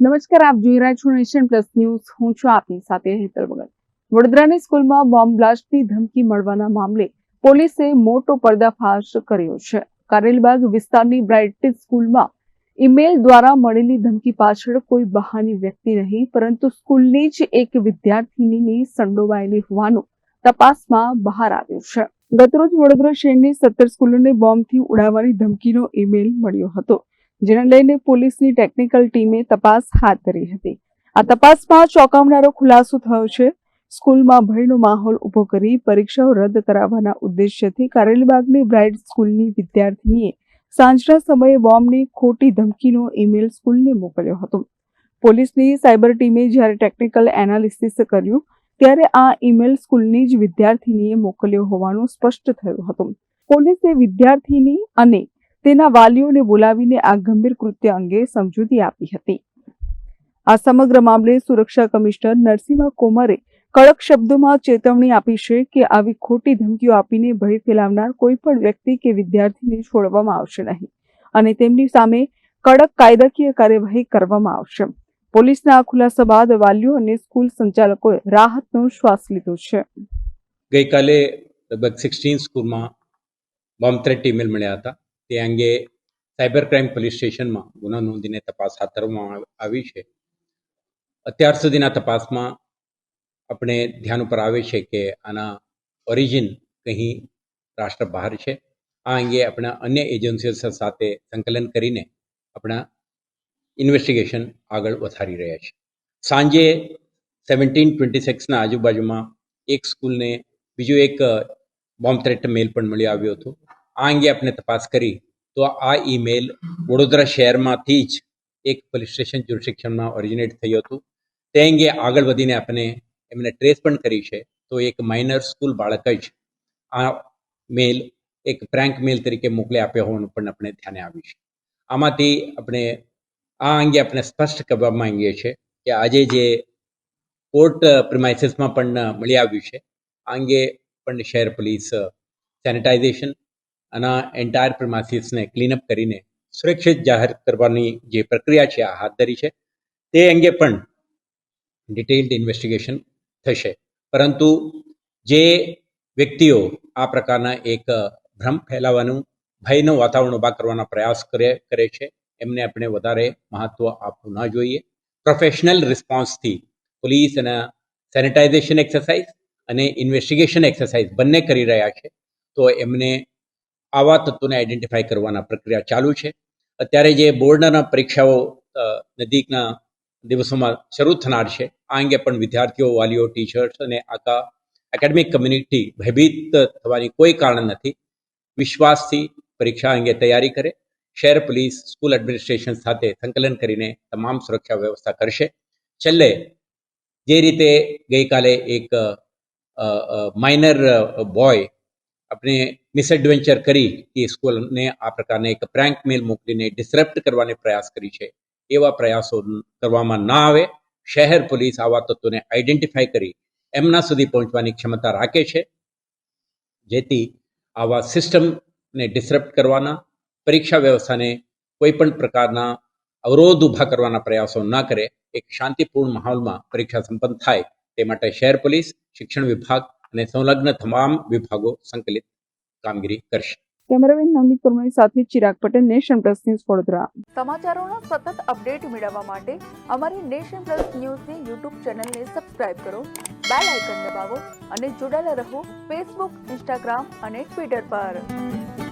નમસ્કાર, આપ જોઈ રહ્યા છો નેશન પ્લસ ન્યૂઝ. હું છું આપની સાથે હેતલ વગર વડોદરાની સ્કૂલમાં બોમ્બ બ્લાસ્ટની ધમકી મળવાના મામલે પોલીસે મોટો પર્દાફાશ કર્યો છે. કારેલબાગ વિસ્તારની બ્રાઇટ સ્કૂલમાં ઈમેલ દ્વારા મળેલી ધમકી પાછળ કોઈ બહાની વ્યક્તિ નહીં, પરંતુ સ્કૂલની જ એક વિદ્યાર્થીની સંડોવાયેલી હોવાનું તપાસમાં બહાર આવ્યું છે. ગતરોજ વડોદરા શહેરની સત્તર સ્કૂલોને બોમ્બથી ઉડાવવાની ધમકીનો ઈમેલ મળ્યો હતો. જેને લઈને પોલીસની ટેકનિકલ ટીમે તપાસ હાથ ધરી હતી. આ તપાસમાં ચોંકાવનારો ખુલાસો થયો છે. સ્કૂલમાં ભયનો માહોલ ઊભો કરી પરીક્ષાઓ રદ કરાવવાના ઉદ્દેશ્યથી કારેલીબાગની બ્રાઇટ સ્કૂલની વિદ્યાર્થીનીએ સાંજના સમયે બોમ્બની ખોટી ધમકીનો ઈમેલ સ્કૂલને મોકલ્યો હતો. પોલીસની સાયબર ટીમે જ્યારે ટેકનિકલ એનાલિસિસ કર્યું, ત્યારે આ ઈમેલ સ્કૂલની જ વિદ્યાર્થીનીએ મોકલ્યો હોવાનું સ્પષ્ટ થયું હતું. પોલીસે વિદ્યાર્થીની અને તેના વાલીઓને બોલાવીને આ ગંભીર કૃત્ય અંગે સમજૂતી આપી હતી. આ સમગ્ર મામલે સુરક્ષા કમિશનર નરસિંહા કોમરે કડક શબ્દોમાં ચેતવણી આપી છે કે આવી ખોટી ધમકીઓ આપીને ભય ફેલાવનાર કોઈ પણ વ્યક્તિ કે વિદ્યાર્થીને છોડવામાં આવશે નહીં અને તેમની સામે કડક કાયદાકીય કાર્યવાહી કરવામાં આવશે. પોલીસના આ ખુલાસા બાદ વાલીઓ અને સ્કૂલ સંચાલકોએ રાહતનો શ્વાસ લીધો છે. ગઈકાલે લગભગ સિક્સટીન સ્કૂલમાં બોમ્બ થ્રેટ ઈમેલ મળ્યા હતા. તે અંગે સાયબર ક્રાઇમ પોલીસ સ્ટેશનમાં ગુનો નોંધીને તપાસ હાથ ધરવામાં આવી છે. અત્યાર સુધીના તપાસમાં આપણે ધ્યાન ઉપર આવે છે કે આના ઓરિજિન કંઈ રાષ્ટ્ર બહાર છે. આ અંગે આપણા અન્ય એજન્સીઓ સાથે સંકલન કરીને આપણા ઇન્વેસ્ટિગેશન આગળ વધારી રહ્યા છે. સાંજે સેવન્ટીન ટ્વેન્ટી સિક્સના આજુબાજુમાં એક સ્કૂલને બીજું એક બોમ્બ થ્રેટ મેલ પણ મળી આવ્યો હતો. આ અંગે આપણે તપાસ કરી, તો આ ઈમેલ વડોદરા શહેરમાંથી જ એક પોલીસ સ્ટેશન શિક્ષણમાં ઓરિજિનેટ થયું હતું. તે અંગે આગળ વધીને આપણે એમને ટ્રેસ પણ કરી છે. તો એક માઇનર સ્કૂલ બાળક જ આ મેલ એક પ્રેન્ક મેલ તરીકે મોકલી આપ્યો હોવાનું પણ આપણે ધ્યાને આવ્યું છે. આમાંથી આપણે આ અંગે આપણે સ્પષ્ટ કરવા માંગીએ છીએ કે આજે જે કોર્ટ પ્રિમાઇસીસમાં પણ મળી આવ્યું છે, આ અંગે પણ શહેર પોલીસ સેનિટાઇઝેશન અને એન્ટાયર પ્રમાસીસને ક્લીનઅપ કરીને સુરક્ષિત જાહેર કરવાની જે પ્રક્રિયા છે, આ હાથ ધરી છે, તે અંગે પણ ડિટેલ્ડ ઇન્વેસ્ટિગેશન થશે. પરંતુ જે વ્યક્તિઓ આ પ્રકારના એક ભ્રમ ફેલાવાનું ભયનું વાતાવરણ ઊભા કરવાના પ્રયાસ કરે કરે છે, એમને આપણે વધારે મહત્વ આપવું ન જોઈએ. પ્રોફેશનલ રિસ્પોન્સથી પોલીસ અને સેનિટાઇઝેશન એક્સરસાઇઝ અને ઇન્વેસ્ટિગેશન એક્સરસાઇઝ બંને કરી રહ્યા છે. તો એમને આવા તત્વોને આઈડેન્ટિફાઈ કરવાના પ્રક્રિયા ચાલુ છે. અત્યારે જે બોર્ડના પરીક્ષાઓ નજીકના દિવસોમાં શરૂ થનાર છે, આ અંગે પણ વિદ્યાર્થીઓ, વાલીઓ ટીચર્સ અને આખા એકેડમિક કમ્યુનિટી ભયભીત થવાની કોઈ કારણ નથી. વિશ્વાસથી પરીક્ષા અંગે તૈયારી કરે, શહેર પોલીસ, સ્કૂલ એડમિનિસ્ટ્રેશન સાથે સંકલન કરીને તમામ સુરક્ષા વ્યવસ્થા કરશે. છેલ્લે, જે રીતે ગઈકાલે એક માઇનર બોય આપણે મિસએડવેન્ચર કરી કે સ્કૂલને આ પ્રકારને એક પ્રેન્ક મેલ મોકલીને ડિસરપ્ટ કરવાનો પ્રયાસ કરી છે. એવા પ્રયાસો કરવામાં ના આવે. શહેર પોલીસ આવા તત્વોને આઈડેન્ટિફાઈ કરી એમના સુધી પહોંચવાની ક્ષમતા રાખે છે. જેથી આવા સિસ્ટમને ડિસરપ્ટ કરવાના, પરીક્ષા વ્યવસ્થાને કોઈ પણ પ્રકારના અવરોધ ઊભા કરવાના પ્રયાસો ન કરે, એક શાંતિપૂર્ણ માહોલમાં પરીક્ષા સંપન્ન થાય, તે માટે શહેર પોલીસ, શિક્ષણ વિભાગ અને સંલગ્ન તમામ વિભાગો સંકલિત કામગીરી કરશે. કેમેરામેન નવનીત પરમાણી સાથે Chirag Patel nation plus news Vadodara. સમાચારોના સતત અપડેટ મેળવવા માટે અમારી નેશન પ્લસ ન્યૂઝની યુટ્યુબ ચેનલને સબસ્ક્રાઇબ કરો બેલ આઇકન દબાવો અને જોડાયેલા રહો ફેસબુક ઇન્સ્ટાગ્રામ અને ટ્વિટર પર.